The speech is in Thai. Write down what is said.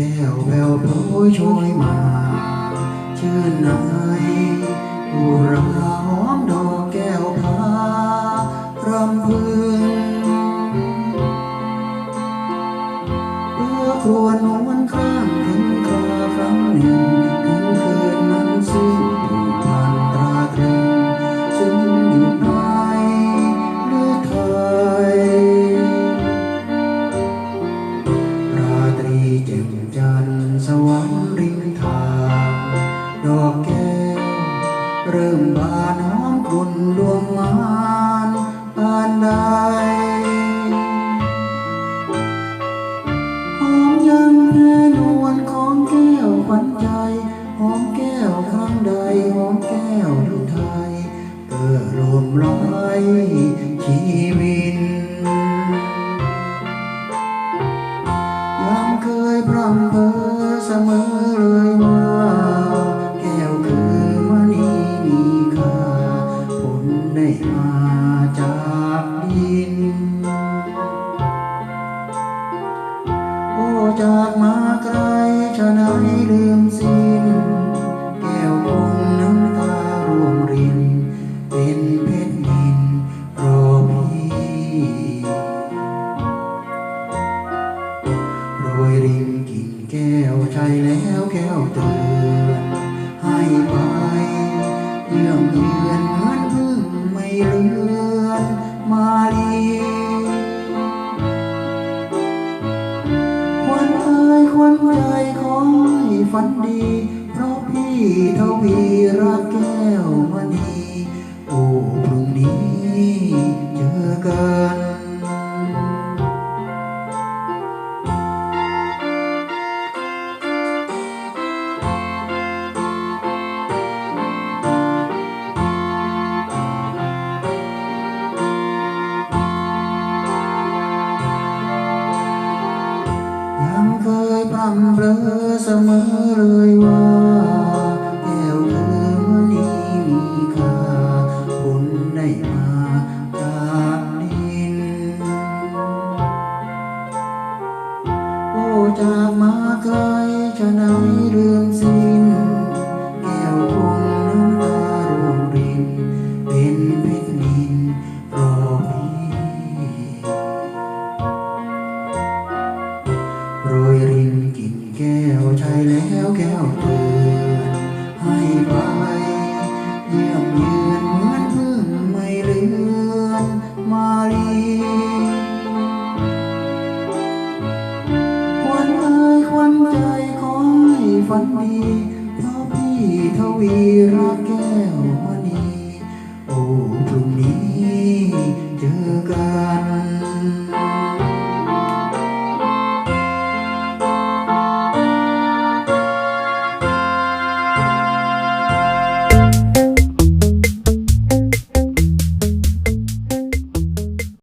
ยโชยมา ชื่นในอุราหอมดอกแก้วพารำพึงเพื่อครวนหวนข้างถึงคราครั้งหนึ่ง เริ่มบานหอมกลุ่นดวงมานปานใดหอมยังแค่นวลของแก้วขวัญใจหอมแก้วครั้งใดหอมแก้วทุไทยเกิดลมร้ายชีวินยังเคยพร่ำเพ้อเสมอ ใจแล้วแก้วเตือนให้ไปเยี่ยมเยือนเหมือนพึ่งไม่เลือนมาลีควันเอ่ยควันใจขอให้ฝันดี เพราะพี่เท่าวีรักแก้วมณีโอ้พรุ่งนี้เจอกัน เคยพร่ำเพ้อเสมอเลยว่าแก้วคือนี้มีค่าผลได้มาจากดินโอ้จากมาเกล ใจแล้วแก้วเปินให้ไปเยี่ยมยืนเหมือนเพื่อนไม่เลือนมาลีควันเอ้ยควันใจขอให้ฝันดีเพราะพี่ทวีรัก